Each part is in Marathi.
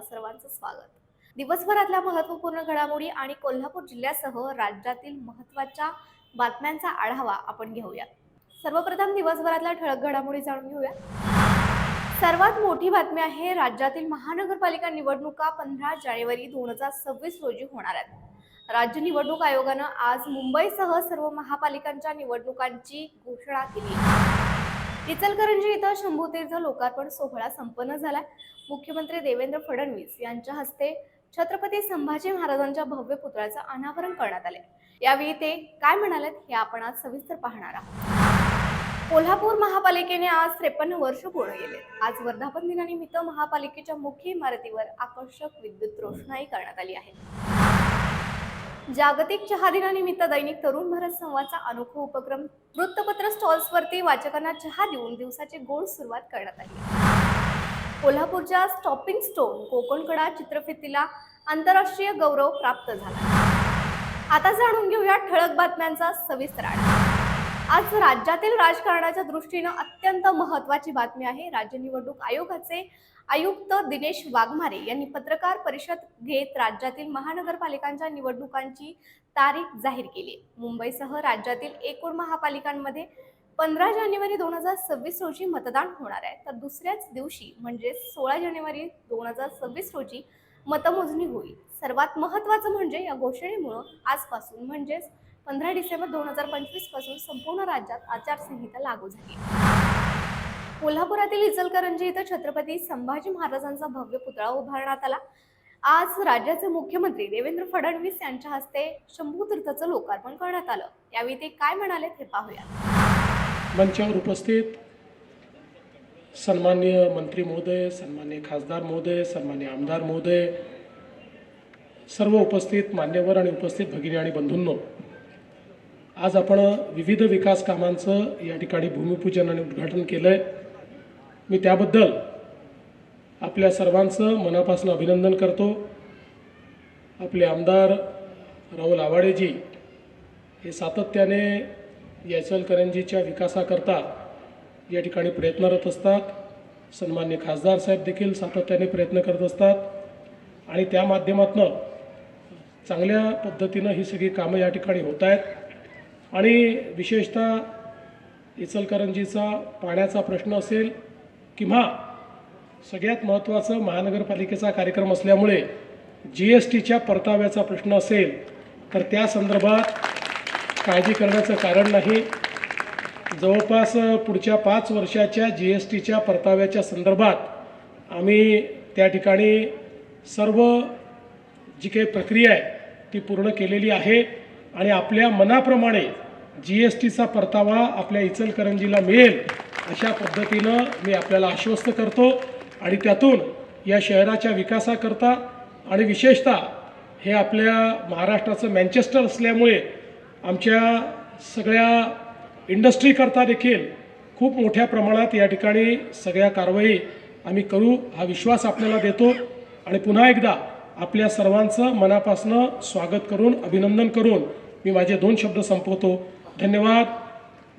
आपलं सर्वांचं स्वागत. दिवसभरातल्या महत्त्वपूर्ण घडामोडी आणि कोल्हापूर जिल्ह्यासह राज्यातील महत्त्वाच्या बातम्यांचा आढावा आपण घेऊया. सर्वप्रथम दिवसभरातल्या ठळक घडामोडी जाणून घेऊया. सर्वात मोठी बातमी आहे राज्यातील महानगरपालिका निवडणुका पंधरा जानेवारी दोन हजार सव्वीस रोजी होणार आहेत. राज्य निवडणूक आयोगानं आज मुंबईसह सर्व महापालिकांच्या निवडणुकांची घोषणा केली. इचलकरंजी इथं शंभूतीर्थ लोकार्पण सोहळा संपन्न झाला मुख्यमंत्री देवेंद्र फडणवीस यांच्या हस्ते छत्रपती संभाजी महाराजांच्या भव्य पुतळ्याचं अनावरण करण्यात आले यावेळी ते काय म्हणालेत हे आपण आज सविस्तर पाहणार आहोत. कोल्हापूर महापालिकेने आज त्रेपन्न वर्ष पूर्ण केले. आज वर्धापन दिनानिमित्त महापालिकेच्या मुख्य इमारतीवर आकर्षक विद्युत रोषणाई करण्यात आली आहे. जागतिक चहा दिनानिमित्त दैनिक तरुण भारत संवादचा अनोखा उपक्रम वृत्तपत्र स्टॉल्सवरती वाचकांना चहा देऊन दिवसाची गोड सुरुवात करण्यात आली. कोल्हापूरच्या स्टॉपिंग स्टोन कोकणकडा चित्रफितीला आंतरराष्ट्रीय गौरव प्राप्त झाला. आता जाणून घेऊया ठळक बातम्यांचा सविस्तर आज राज्यातील राजकारणाच्या दृष्टीनं अत्यंत महत्वाची बातमी आहे. राज्य निवडणूक आयोगाचे आयुक्त दिनेश वाघमारे यांनी पत्रकार परिषद घेत राज्यातील महानगरपालिकांच्या निवडणुकांची तारीख जाहीर केली मुंबईसह राज्यातील एकूण महापालिकांमध्ये पंधरा जानेवारी दोन हजार सव्वीस रोजी मतदान होणार आहे. तर दुसऱ्याच दिवशी म्हणजे सोळा जानेवारी दोन हजार सव्वीस रोजी मतमोजणी होईल. सर्वात महत्त्वाचं म्हणजे या घोषणेमुळं आजपासून म्हणजेच पंधरा डिसेंबर दोन हजार पंचवीसपासून संपूर्ण राज्यात आचारसंहिता लागू झाली कोल्हापुरातील इचलकरंजी इथं छत्रपती संभाजी महाराजांचा भव्य पुतळा उभारण्यात आला. आज राज्याचे मुख्यमंत्री देवेंद्र फडणवीस यांच्या हस्ते शंभूतीर्थाचं लोकार्पण करण्यात आलं. यावेळी ते काय म्हणाले हे पाहूया. मंचावर उपस्थित सन्मान्य मंत्री महोदय सन्मान्य खासदार महोदय सन्मान्य आमदार महोदय सर्व उपस्थित मान्यवर आणि उपस्थित भगिनी आणि बंधूंनो आज आपण विविध विकास कामांचं या ठिकाणी भूमिपूजन आणि उद्घाटन केलं आहे मी त्याबद्दल आपल्या सर्वांचं मनापासून अभिनंदन करतो. आपले आमदार राहुल आवाडेजी हे सातत्याने इचलकरंजीच्या विकासाकरता या ठिकाणी प्रयत्नरत असतात. सन्मान्य खासदार साहेब देखील सातत्याने प्रयत्न करत असतात. आणि त्या माध्यमातून चांगल्या पद्धतीनं ही सगळी कामं या ठिकाणी होत आहेत. आणि विशेषतः इचलकरंजीचा पाण्याचा प्रश्न असेल किंवा सगळ्यात महत्त्वाचं महानगरपालिकेचा कार्यक्रम असल्यामुळे जी एस टीच्या परताव्याचा प्रश्न असेल तर त्या संदर्भात काळजी करण्याचं कारण नाही. जवळपास पुढच्या पाच वर्षाच्या जी एस टीच्या परताव्याच्या संदर्भात आम्ही त्या ठिकाणी सर्व जी काही प्रक्रिया आहे ती पूर्ण केलेली आहे आणि आपल्या मनाप्रमाणे जी एस टीचा परतावा आपल्या इचलकरंजीला मिळेल अशा पद्धतीनं मी आपल्याला आश्वस्त करतो आणि त्यातून या शहराच्या विकासाकरता आणि विशेषतः हे आपल्या महाराष्ट्राचं मँचेस्टर असल्यामुळे आमच्या सगळ्या इंडस्ट्रीकरता देखील खूप मोठ्या प्रमाणात या ठिकाणी सगळ्या कारवाई आम्ही करू हा विश्वास आपल्याला देतो. आणि पुन्हा एकदा आपल्या सर्वांचं मनापासनं स्वागत करून अभिनंदन करून मी माझे दोन शब्द संपवतो. धन्यवाद.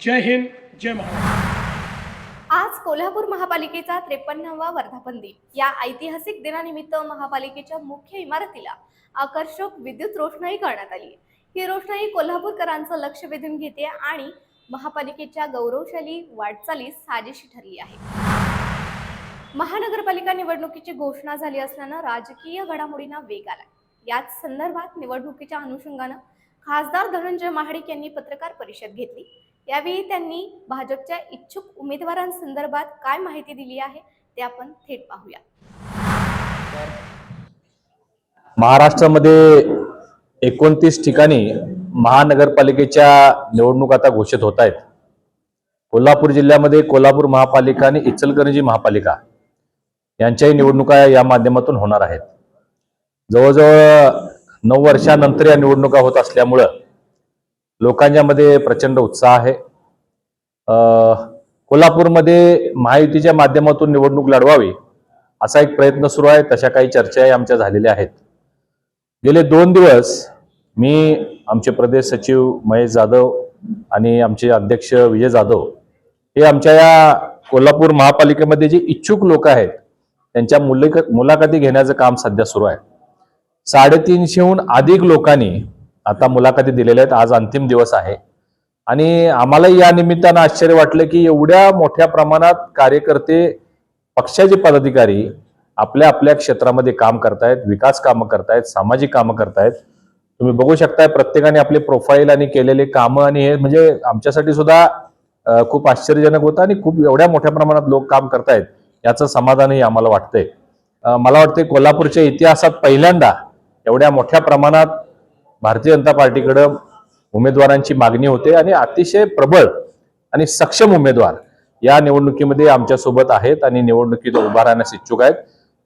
जय हिंद जय महाराष्ट्र. आज कोल्हापूर महापालिकेचा त्रेपन्नावा वर्धापन दिन या ऐतिहासिक दिनानिमित्त महापालिकेच्या मुख्य इमारतीला आकर्षक विद्युत रोषणाई करण्यात आली. ही रोषणाई कोल्हापूरकरांचं लक्ष वेधून घेते आणि महापालिकेच्या गौरवशाली वाटचालीस साजेशी ठरली आहे. महानगरपालिका निवडणुकीची घोषणा झाली असल्यानं राजकीय घडामोडींना वेग आला याच संदर्भात निवडणुकीच्या अनुषंगानं खासदार धनंजय महाडिक यांनी पत्रकार परिषद घेतली. यावेळी त्यांनी भाजपच्या इच्छुक उमेदवारांसंदर्भात काय माहिती दिली आहे ते आपण थेट पाहूया. महाराष्ट्रामध्ये एकोणतीस ठिकाणी महानगरपालिकेच्या निवडणूक आता घोषित होत आहेत. कोल्हापूर जिल्ह्यामध्ये कोल्हापूर महापालिका आणि इचलकरंजी महापालिका यांच्याही निवडणुका या माध्यमातून होणार आहेत. जवळजवळ नऊ वर्षानंतर या निवडणुका होत असल्यामुळं लोकांच्यामध्ये प्रचंड उत्साह आहे. कोल्हापूरमध्ये महायुतीच्या माध्यमातून निवडणूक लढवावी असा एक प्रयत्न सुरू आहे तशा काही चर्चाही आमच्या झालेल्या आहेत. गेले दोन दिवस मी आमचे प्रदेश सचिव महेश जाधव आणि आमचे अध्यक्ष विजय जाधव हे आमच्या या कोल्हापूर महापालिकेमध्ये जे इच्छुक लोक आहेत त्यांच्या मुलाख मुलाखती घेण्याचं काम सध्या सुरू आहे. साडेतीनशेहून अधिक लोकांनी आता मुलाखती दिलेल्या आहेत. आज अंतिम दिवस आहे. आणि आम्हालाही या निमित्तानं आश्चर्य वाटलं की एवढ्या मोठ्या प्रमाणात कार्यकर्ते पक्षाचे पदाधिकारी आपल्या आपल्या क्षेत्रामध्ये काम करतायत विकास कामं करतायत सामाजिक कामं करतायत. तुम्ही बघू शकताय प्रत्येकाने आपले प्रोफाईल आणि केलेले कामं आणि हे म्हणजे आमच्यासाठी सुद्धा खूप आश्चर्यजनक होतं आणि खूप एवढ्या मोठ्या प्रमाणात लोक काम करतायत याचं समाधानही आम्हाला वाटतंय. मला वाटतंय कोल्हापूरच्या इतिहासात पहिल्यांदा एवढ्या मोठ्या प्रमाणात भारतीय जनता पार्टीकडं उमेदवारांची मागणी होते आणि अतिशय प्रबळ आणि सक्षम उमेदवार या निवडणुकीमध्ये आमच्यासोबत आहेत आणि निवडणुकीत उभा राहण्यास इच्छुक आहेत.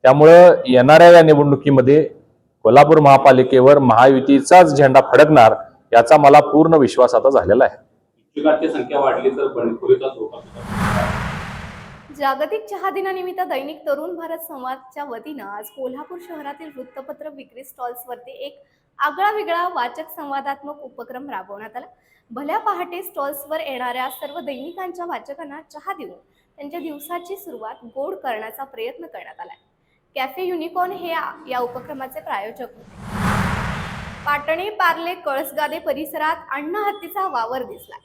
त्यामुळं येणाऱ्या या निवडणुकीमध्ये कोल्हापूर महापालिकेवर महायुतीचाच झेंडा फडकणार याचा मला पूर्ण विश्वास आता झालेला आहे. इच्छुकांची संख्या वाढली तर बंडखोरीचा धोका सुद्धा जागतिक चहा दिनानिमित्त दैनिक तरुण भारत संवादच्या वतीनं आज कोल्हापूर शहरातील वृत्तपत्र विक्री स्टॉल्सवरती एक आगळा वेगळा वाचक संवादात्मक उपक्रम राबवण्यात आला. भल्या पहाटे स्टॉल्सवर येणाऱ्या सर्व दैनिकांच्या वाचकांना चहा देऊन त्यांच्या दिवसाची सुरुवात गोड करण्याचा प्रयत्न करण्यात आलाय. कॅफे युनिकॉर्न हे या उपक्रमाचे प्रायोजक होते. पाटणे पार्ले कळसगादे परिसरात अण्णा हत्तीचा वावर दिसला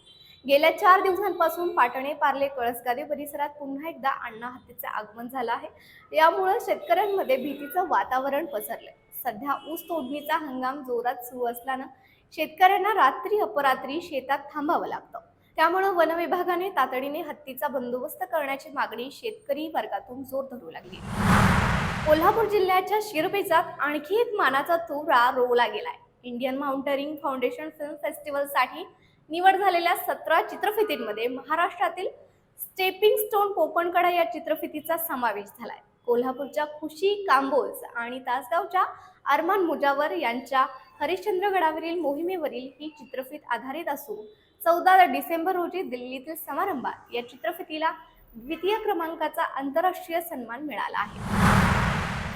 गेल्या चार दिवसांपासून पाटणे पार्ले कळसगादे परिसरात पुन्हा एकदा अण्णा हत्तीचे आगमन झालं आहे. यामुळं शेतकऱ्यांमध्ये भीतीचं वातावरण पसरलंय. सध्या ऊस तोडणीचा हंगाम जोरात सुरू असल्यानं शेतकऱ्यांना रात्री अपरात्री शेतात थांबावं लागतं. त्यामुळं वन विभागाने तातडीने हत्तीचा बंदोबस्त करण्याची मागणी शेतकरी वर्गातून जोर धरू लागली कोल्हापूर जिल्ह्याच्या शिरपेचात आणखी एक मानाचा तुरा रोवला गेलाय. इंडियन माउंटरिंग फाउंडेशन फिल्म फेस्टिवलसाठी निवड झालेल्या सतरा चित्रफितींमध्ये महाराष्ट्रातील स्टेपिंग स्टोन कोकणकडा या चित्रफितीचा समावेश झालाय. कोल्हापूरच्या खुशी कांबोज आणि तासगावच्या अरमान मुजावर यांच्या हरिश्चंद्रगडावरील मोहिमेवरील ही चित्रफित आधारित असून चौदा डिसेंबर रोजी दिल्लीतील समारंभात या चित्रफितीला द्वितीय क्रमांकाचा आंतरराष्ट्रीय सन्मान मिळाला आहे.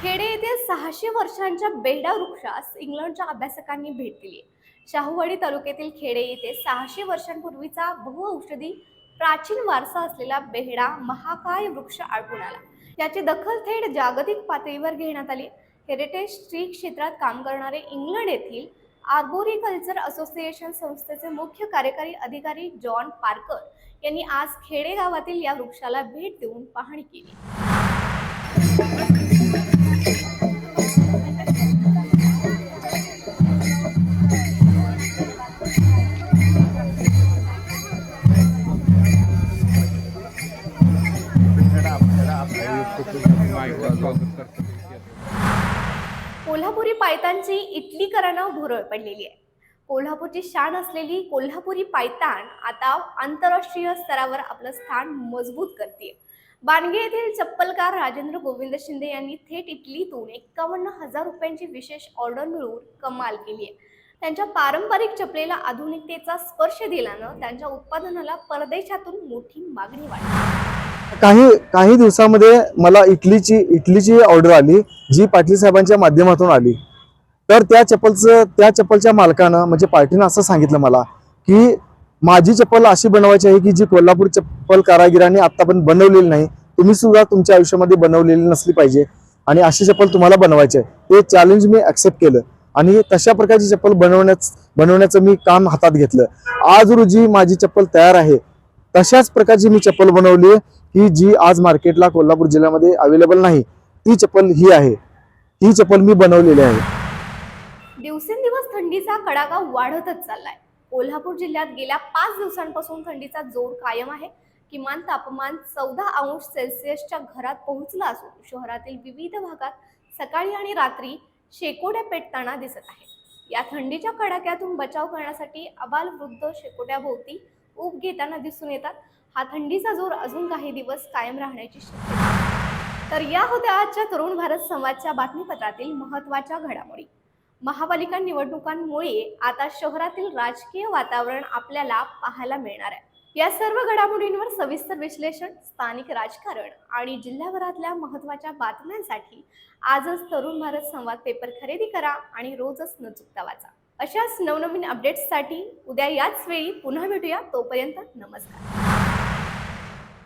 खेडे येथील सहाशे वर्षांच्या बेहडा वृक्षास इंग्लंडच्या अभ्यासकांनी भेट दिली. शाहूवाडी तालुक्यातील खेडे येथे सहाशे वर्षांपूर्वीचा बहुऔषधी प्राचीन वारसा असलेला बेहडा महाकाय वृक्ष आढळून आला. याची दखल थेट जागतिक पातळीवर घेण्यात आली. हेरिटेज ट्री क्षेत्रात काम करणारे इंग्लंड येथील आर्बोरिकल्चर असोसिएशन संस्थेचे मुख्य कार्यकारी अधिकारी जॉन पार्कर यांनी आज खेडे गावातील या वृक्षाला भेट देऊन पाहणी केली. कोल्हापुरी पायतानची करणं भुरळ पडलेली आहे. कोल्हापूरची शान असलेली कोल्हापुरी पायतान आता आंतरराष्ट्रीय स्तरावर आपलं स्थान मजबूत करते बाणगे येथील चप्पलकार राजेंद्र गोविंद शिंदे यांनी थेट इटलीतून एक्कावन्न हजार रुपयांची विशेष ऑर्डर मिळवून कमाल केली आहे. त्यांच्या पारंपरिक चपलेला आधुनिकतेचा स्पर्श दिल्यानं त्यांच्या उत्पादनाला परदेशातून मोठी मागणी वाढली. काही काही दिवसामध्ये मला इटलीची इटलीची ऑर्डर आली जी पाटील साहेबांच्या माध्यमातून आली. तर त्या चप्पलचं त्या चप्पलच्या मालकानं म्हणजे पार्टीनं असं सांगितलं मला की माझी चप्पल अशी बनवायची आहे की जी कोल्हापूर चप्पल कारागिरांनी आतापर्यंत बनवलेली नाही तुम्ही सुद्धा तुमच्या आयुष्यामध्ये बनवलेली नसली पाहिजे. आणि अशी चप्पल तुम्हाला बनवायची आहे. ते चॅलेंज मी ऍक्सेप्ट केलं. आणि तशा प्रकारची चप्पल बनवण्याच बनवण्याचं मी काम हातात घेतलं. आज रोजी माझी चप्पल तयार आहे. तशाच प्रकारची मी चप्पल बनवली आहे. ही जी आज मार्केटला कोल्हापूर जिल्ह्यामध्ये अवेलेबल नाही ती चप्पल ही आहे. ही चप्पल मी बनवलेली आहे. दिवसेंदिवस थंडीचा कडाका वाढतच चाललाय. कोल्हापूर जिल्ह्यात गेल्या पाच दिवसांपासून थंडीचा जोर कायम आहे. किमान तापमान चौदा अंश सेल्सिअसच्या घरात पोहोचलं असून शहरातील विविध भागात सकाळी आणि रात्री शेकोड्या पेटताना दिसत आहे. या थंडीच्या कडाक्यातून बचाव करण्यासाठी अबाल वृद्ध शेकोट्याभोवती ऊब घेताना दिसून येतात. हा थंडीचा जोर अजून काही दिवस कायम राहण्याची शक्यता तर या होत्या आजच्या तरुण भारत संवादच्या बातमीपत्रातील महत्त्वाच्या घडामोडी. महापालिका निवडणुकांमुळे आता शहरातील राजकीय वातावरण आपल्याला पाहायला मिळणार आहे. या सर्व घडामोडींवर सविस्तर विश्लेषण स्थानिक राजकारण आणि जिल्ह्याभरातल्या महत्त्वाच्या बातम्यांसाठी आजच तरुण भारत संवाद पेपर खरेदी करा आणि रोजच न चुकता वाचा. अशाच नवनवीन अपडेट्ससाठी उद्या याच वेळी पुन्हा भेटूया. तोपर्यंत नमस्कार.